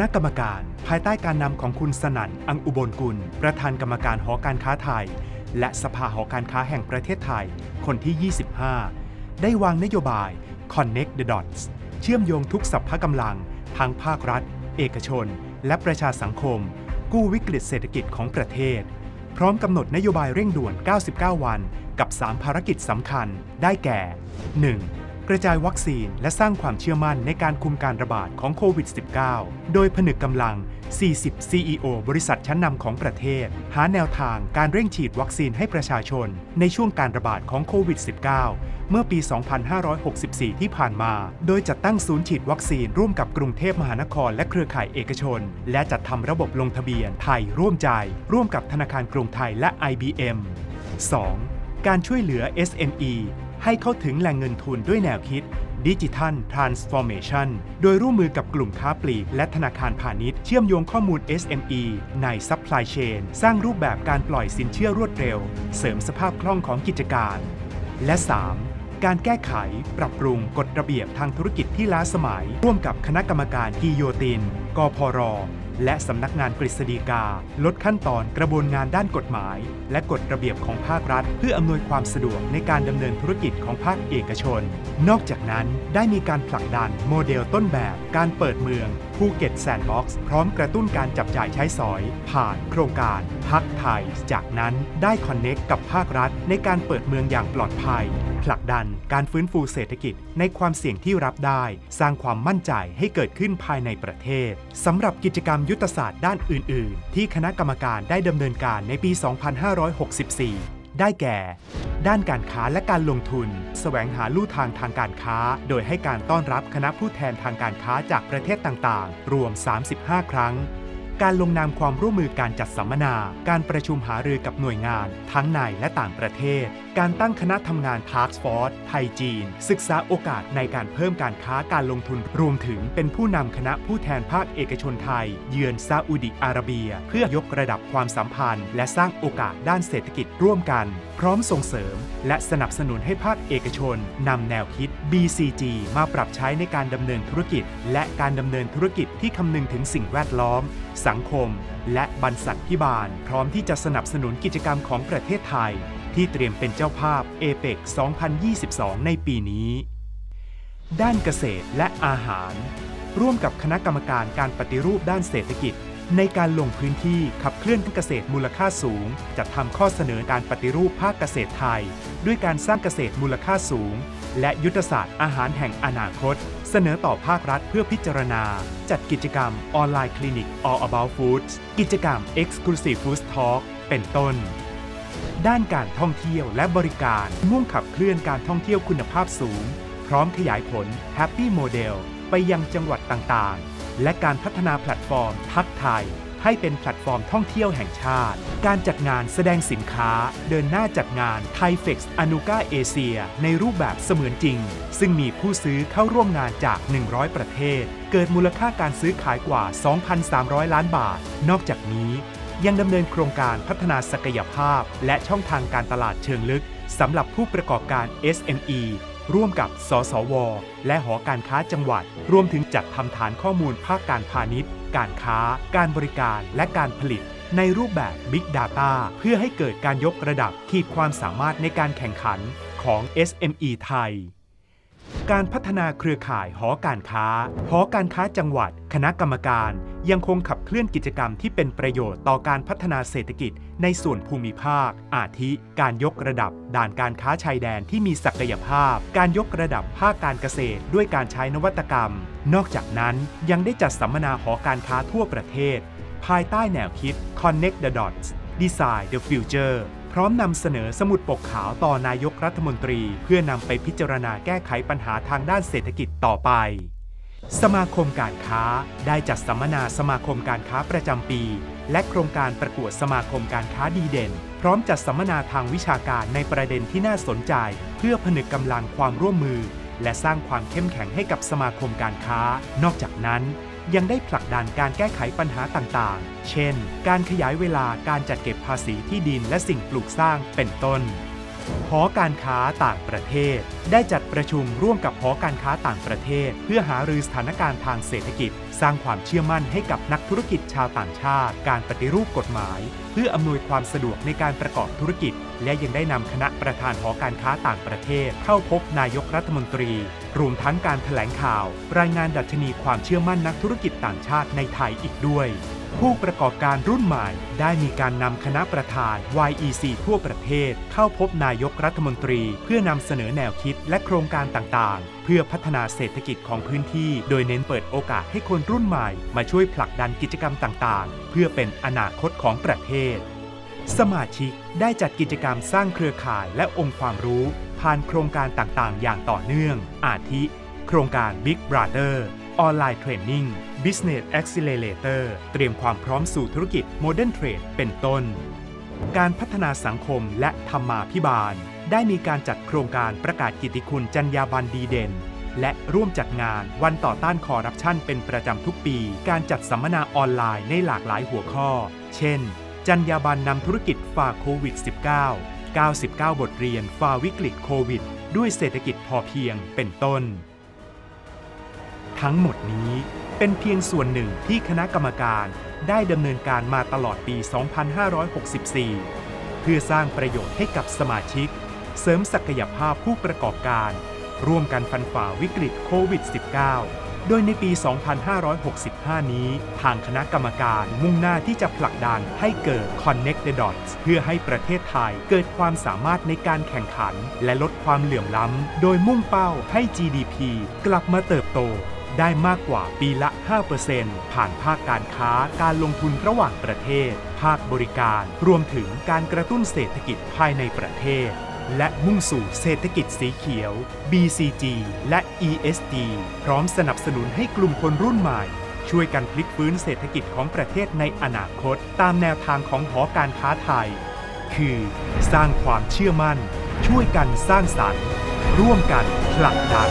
ณะกรรมการภายใต้การนำของคุณสนั่น อังอุบลกุล ประธานกรรมการหอการค้าไทย และสภาหอการค้าแห่งประเทศไทย คนที่ 25 ได้วางนโยบาย Connect the Dots เชื่อมโยงทุกสัพพะกำลัง ทั้งภาครัฐ เอกชน และประชาสังคม กู้วิกฤตเศรษฐกิจของประเทศ พร้อมกำหนดนโยบายเร่งด่วน 99 วัน กับ 3 ภารกิจสำคัญ ได้แก่ 1. กระจายวัคซีนและสร้างความเชื่อมั่นในการคุมการระบาดของโควิด -19 โดยผนึกกำลัง 40 CEO บริษัทชั้นนำของประเทศ หาแนวทางการเร่งฉีดวัคซีนให้ประชาชน ในช่วงการระบาดของโควิด -19 เมื่อปี 2564 ที่ผ่านมา โดยจัดตั้งศูนย์ฉีดวัคซีนร่วมกับกรุงเทพมหานครและเครือข่ายเอกชน และจัดทำระบบลงทะเบียนไทยร่วมใจ ร่วมกับธนาคารกรุงไทยและ IBM 2. การช่วยเหลือ SME ให้เข้าถึงแหล่งเงินทุนด้วยแนวคิดดิจิทัลทรานส์ฟอร์เมชันโดยร่วมมือกับกลุ่มค้าปลีก และธนาคารพาณิชย์เชื่อมโยงข้อมูล SME ใน Supply Chain สร้างรูปแบบการปล่อยสินเชื่อรวดเร็ว เสริมสภาพคล่องของกิจการ และ 3. การแก้ไข ปรับปรุงกฎระเบียบทางธุรกิจที่ล้าสมัย ร่วมกับคณะกรรมการกิโยติน กพร และสำนักงานกฤษฎีกา ลดขั้นตอนกระบวนงานด้านกฎหมาย และกฎระเบียบของภาครัฐ เพื่ออำนวยความสะดวกในการดำเนินธุรกิจของภาคเอกชน นอกจากนั้นได้มีการผลักดันโมเดลต้นแบบการเปิดเมืองภูเก็ตแซนด์บ็อกซ์พร้อมกระตุ้นการจับจ่ายใช้สอย ผ่านโครงการพักไทย จากนั้นได้คอนเน็กกับภาครัฐ ในการเปิดเมืองอย่างปลอดภัย ผลักดันการฟื้นฟูเศรษฐกิจในความเสี่ยงที่รับได้ สร้างความมั่นใจให้เกิดขึ้นภายในประเทศสำหรับกิจกรรมยุทธศาสตร์ด้านอื่น ๆ ที่คณะกรรมการได้ดำเนินการในปี 2564 ได้แก่ ด้านการค้าและการลงทุน แสวงหาลู่ทางทางการค้า โดยให้การต้อนรับคณะผู้แทนทางการค้าจากประเทศต่างๆ รวม 35 ครั้ง การลงนามความร่วมมือการจัดสัมมนา การประชุมหารือกับหน่วยงาน ทั้งในและต่างประเทศ การตั้งคณะทำงาน Task Force ไทยจีน ศึกษาโอกาสในการเพิ่มการค้าการลงทุน รวมถึงเป็นผู้นำคณะผู้แทนภาคเอกชนไทย เยือนซาอุดิอาระเบีย เพื่อยกระดับความสัมพันธ์ และสร้างโอกาสด้านเศรษฐกิจร่วมกัน พร้อมส่งเสริม และสนับสนุนให้ภาคเอกชนนำแนวคิด BCG มาปรับใช้ในการดำเนินธุรกิจ และการดำเนินธุรกิจที่คำนึงถึงสิ่งแวดล้อมสังคม และบรรษัทพิบาล พร้อมที่จะสนับสนุนกิจกรรมของประเทศไทย ที่เตรียมเป็นเจ้าภาพเอเปก2022 ในปีนี้ ด้านเกษตรและอาหาร ร่วมกับคณะกรรมการการปฏิรูปด้านเศรษฐกิจ ในการลงพื้นที่ขับเคลื่อนเกษตรมูลค่าสูงจัดทำข้อเสนอการปฏิรูปภาคเกษตรไทย ด้วยการสร้างเกษตรมูลค่าสูง และยุทธศาสตร์อาหารแห่งอนาคต เสนอต่อภาครัฐเพื่อพิจารณา จัดกิจกรรมออนไลน์คลินิก All About Foods กิจกรรม Exclusive Food Talk เป็นต้น ด้านการท่องเที่ยวและบริการมุ่งขับเคลื่อนการท่องเที่ยวคุณภาพสูง พร้อมขยายผล Happy Model ไปยังจังหวัดต่างๆ และการพัฒนาแพลตฟอร์มทักไทย ให้เป็นแพลตฟอร์มท่องเที่ยวแห่งชาติ การจัดงานแสดงสินค้า เดินหน้าจัดงานไทเฟกซ์อนุกาเอเชียในรูปแบบเสมือนจริง ซึ่งมีผู้ซื้อเข้าร่วมงานจาก 100 ประเทศ เกิดมูลค่าการซื้อขายกว่า 2,300 ล้านบาท นอกจากนี้ ยังดำเนินโครงการพัฒนาศักยภาพ และช่องทางการตลาดเชิงลึกสำหรับผู้ประกอบการ SME ร่วมกับ สสว และหอการค้าจังหวัด รวมถึงจัดทำฐานข้อมูลภาคการพาณิชย์ การค้า การบริการและการผลิต ในรูปแบบ Big Data เพื่อให้เกิดการยกระดับขีดความสามารถในการแข่งขันของ SME ไทย การพัฒนาเครือข่ายหอการค้า หอการค้าจังหวัด คณะกรรมการ ยังคงขับเคลื่อนกิจกรรมที่เป็นประโยชน์ต่อการพัฒนาเศรษฐกิจในส่วนภูมิภาค อาทิ การยกระดับ ด่านการค้าชายแดนที่มีศักยภาพ การยกระดับภาคการเกษตร ด้วยการใช้นวัตกรรม นอกจากนั้นยังได้จัดสัมมนาหอการค้าทั่วประเทศ ภายใต้แนวคิด Connect the Dots Design the Future พร้อมนำเสนอสมุดปกขาวต่อนายกรัฐมนตรี เพื่อนำไปพิจารณาแก้ไขปัญหาทางด้านเศรษฐกิจต่อไป สมาคมการค้าได้จัดสัมมนาสมาคมการค้าประจำปี และโครงการประกวดสมาคมการค้าดีเด่น พร้อมจัดสัมมนาทางวิชาการในประเด็นที่น่าสนใจ เพื่อผนึกกำลังความร่วมมือ และสร้างความเข้มแข็งให้กับสมาคมการค้า นอกจากนั้น ยังได้ผลักดันการแก้ไขปัญหาต่างๆ เช่น การขยายเวลาการจัดเก็บภาษีที่ดินและสิ่งปลูกสร้างเป็นต้น หอการค้าต่างประเทศ ได้จัดประชุมร่วมกับหอการค้าต่างประเทศ เพื่อหารือสถานการณ์ทางเศรษฐกิจ สร้างความเชื่อมั่นให้กับนักธุรกิจชาวต่างชาติ การปฏิรูปกฎหมาย เพื่ออำนวยความสะดวกในการประกอบธุรกิจ และยังได้นำคณะประธานหอการค้าต่างประเทศ เข้าพบนายกรัฐมนตรี รวมทั้งการแถลงข่าว รายงานดัชนีความเชื่อมั่นนักธุรกิจต่างชาติในไทยอีกด้วย ผู้ประกอบการรุ่นใหม่ได้มีการนำคณะประธาน YEC ทั่วประเทศ เข้าพบนายกรัฐมนตรี เพื่อนำเสนอแนวคิดและโครงการต่างๆ เพื่อพัฒนาเศรษฐกิจของพื้นที่ โดยเน้นเปิดโอกาสให้คนรุ่นใหม่ มาช่วยผลักดันกิจกรรมต่างๆ เพื่อเป็นอนาคตของประเทศ สมาชิกได้จัดกิจกรรมสร้างเครือข่ายและองค์ความรู้ ผ่านโครงการต่างๆ อย่างต่อเนื่อง อาทิ โครงการ Big Brother ออนไลน์เทรนนิ่ง Business Accelerator เตรียมความพร้อมสู่ธุรกิจ Modern Trade เป็นต้น การพัฒนาสังคมและธรรมาภิบาล ได้มีการจัดโครงการประกาศกิติคุณจรรยาบรรดีเด่น และร่วมจัดงานวันต่อต้านคอร์รัปชันเป็นประจำทุกปี การจัดสัมมนาออนไลน์ในหลากหลายหัวข้อ เช่นจรรยาบรรณนำธุรกิจฝ่าโควิด -19 99 บทเรียนฝ่าวิกฤตโควิด ด้วยเศรษฐกิจพอเพียงเป็นต้น ทั้งหมดนี้เป็นเพียงส่วนหนึ่งที่คณะกรรมการได้ดำเนินการมาตลอดปี 2564 เพื่อสร้างประโยชน์ให้กับสมาชิก เสริมศักยภาพผู้ประกอบการ ร่วมกันฟันฝ่าวิกฤตโควิด -19 โดยในปี 2565 นี้ ทางคณะกรรมการมุ่งหน้าที่จะผลักดันให้เกิด Connect the Dots เพื่อให้ประเทศไทยเกิดความสามารถในการแข่งขัน และลดความเหลื่อมล้ำ โดยมุ่งเป้าให้ GDP กลับมาเติบโต ได้มากกว่าปีละ 5%ผ่านภาคการค้าการลงทุนระหว่างประเทศ ภาคบริการ รวมถึงการกระตุ้นเศรษฐกิจภายในประเทศ และมุ่งสู่เศรษฐกิจสีเขียว BCG และ ESG พร้อมสนับสนุนให้กลุ่มคนรุ่นใหม่ ช่วยกันพลิกฟื้นเศรษฐกิจของประเทศในอนาคต ตามแนวทางของหอการค้าไทย คือ สร้างความเชื่อมั่น ช่วยกันสร้างสรรค์ ร่วมกันผลักดัน